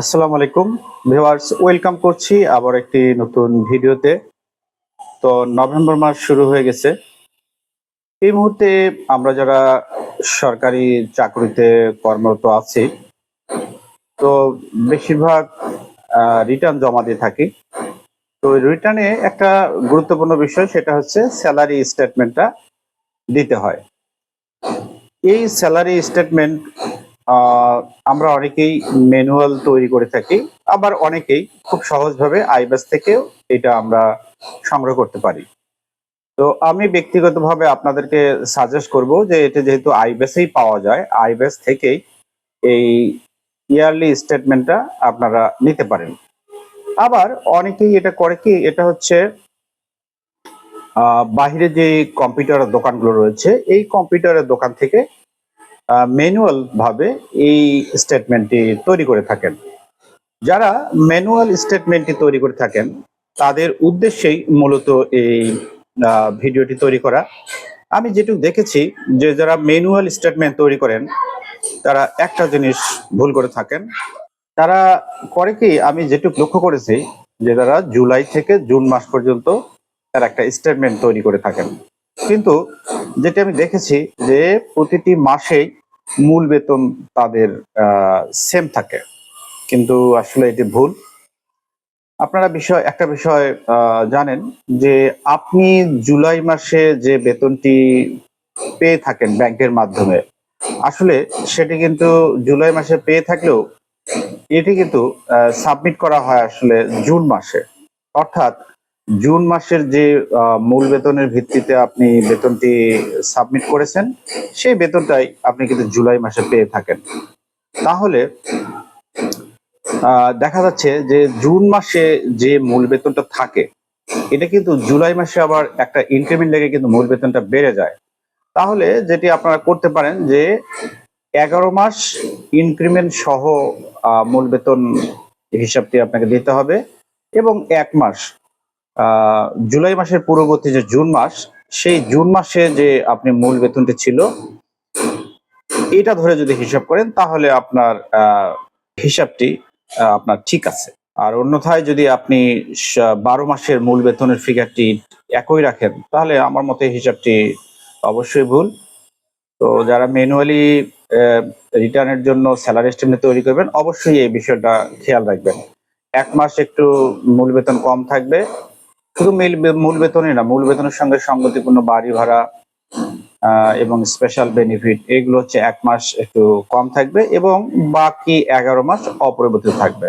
আসসালামু আলাইকুম। Viewers, welcome করছি আবার একটি নতুন ভিডিওতে। তো নভেম্বর মাস শুরু হয়ে গেছে। এই মুহূর্তে আমরা যারা সরকারি চাকরিতে কর্মরত আছি, তো বেশিরভাগ রিটার্ন জমা দিয়ে থাকি। তো রিটার্নে একটা গুরুত্বপূর্ণ বিষয়, সেটা হচ্ছে স্যালারি স্টেটমেন্টটা দিতে হয়। এই স্যালারি স্টেটমেন্ট আমরা অনেকেই ম্যানুয়াল তৈরি করে থাকি, আবার অনেকেই খুব সহজভাবে আইব্যাস থেকেও এটা আমরা সংগ্রহ করতে পারি। তো আমি ব্যক্তিগতভাবে আপনাদেরকে সাজেস্ট করব যে এটা যেহেতু আইব্যাসেই পাওয়া যায় আইব্যাস থেকেই এই ইয়ারলি স্টেটমেন্টটা আপনারা নিতে পারেন। আবার অনেকেই এটা করে কি, এটা হচ্ছে বাহিরে যে কম্পিউটারের দোকানগুলো রয়েছে, এই কম্পিউটারের দোকান থেকে ম্যানুয়াল ভাবে এই স্টেটমেন্টটি তৈরি করে থাকেন। যারা ম্যানুয়াল স্টেটমেন্টটি তৈরি করে থাকেন, তাদের উদ্দেশ্যেই মূলত এই ভিডিওটি তৈরি করা। আমি যেটুকু দেখেছি যে যারা ম্যানুয়াল স্টেটমেন্ট তৈরি করেন, তারা একটা জিনিস ভুল করে থাকেন। তারা করে কি, আমি যেটুকু লক্ষ্য করেছি যে তারা জুলাই থেকে জুন মাস পর্যন্ত তারা একটা স্টেটমেন্ট তৈরি করে থাকেন। কিন্তু যেটি আমি দেখেছি যে প্রতিটি মাসেই মূল বেতন তাদের সেম থাকে। কিন্তু আসলে এটি ভুল। আপনারা বিষয়, একটা বিষয় জানেন যে আপনি জুলাই মাসে যে বেতনটি পেয়ে থাকেন ব্যাংকের মাধ্যমে, আসলে সেটি কিন্তু জুলাই মাসে পেয়ে থাকলেও এটি কিন্তু সাবমিট করা হয় আসলে জুন মাসে। অর্থাৎ জুন মাসের যে মূল বেতনের ভিত্তিতে আপনি বেতনটি সাবমিট করেছেন, সেই বেতনটাই আপনি কিন্তু জুলাই মাসে পেয়ে থাকেন। তাহলে দেখা যাচ্ছে যে জুন মাসে যে মূল বেতনটা থাকে, এটা কিন্তু জুলাই মাসে আবার একটা ইনক্রিমেন্ট লেগে কিন্তু মূল বেতনটা বেড়ে যায়। তাহলে যেটি আপনারা করতে পারেন যে, এগারো মাস ইনক্রিমেন্ট সহ মূল বেতন হিসাবটি আপনাকে দিতে হবে এবং এক মাস জুলাই মাসের পূর্ববর্তী যে জুন মাস, সেই জুন মাসে যে আপনি মূল বেতনটি ছিল, এটা ধরে যদি হিসাব করেন, তাহলে আপনার হিসাবটি আপনার ঠিক আছে। আর অন্যথায় যদি আপনি বারো মাসের মূল বেতনের ফিগারটি একই রাখেন, তাহলে আমার মতে হিসাবটি অবশ্যই ভুল। তো যারা ম্যানুয়ালি রিটার্নের জন্য স্যালারি স্টেটমেন্ট তৈরি করবেন, অবশ্যই এই বিষয়টা খেয়াল রাখবেন। এক মাস একটু মূল বেতন কম থাকবে শুধু মিল বে- মূল বেতনই না, মূল বেতনের সঙ্গে সঙ্গতিপূর্ণ বাড়ি ভাড়া এবং স্পেশাল বেনিফিট এগুলো হচ্ছে এক মাস একটু কম থাকবে এবং বাকি এগারো মাস অপরিবর্তিত থাকবে।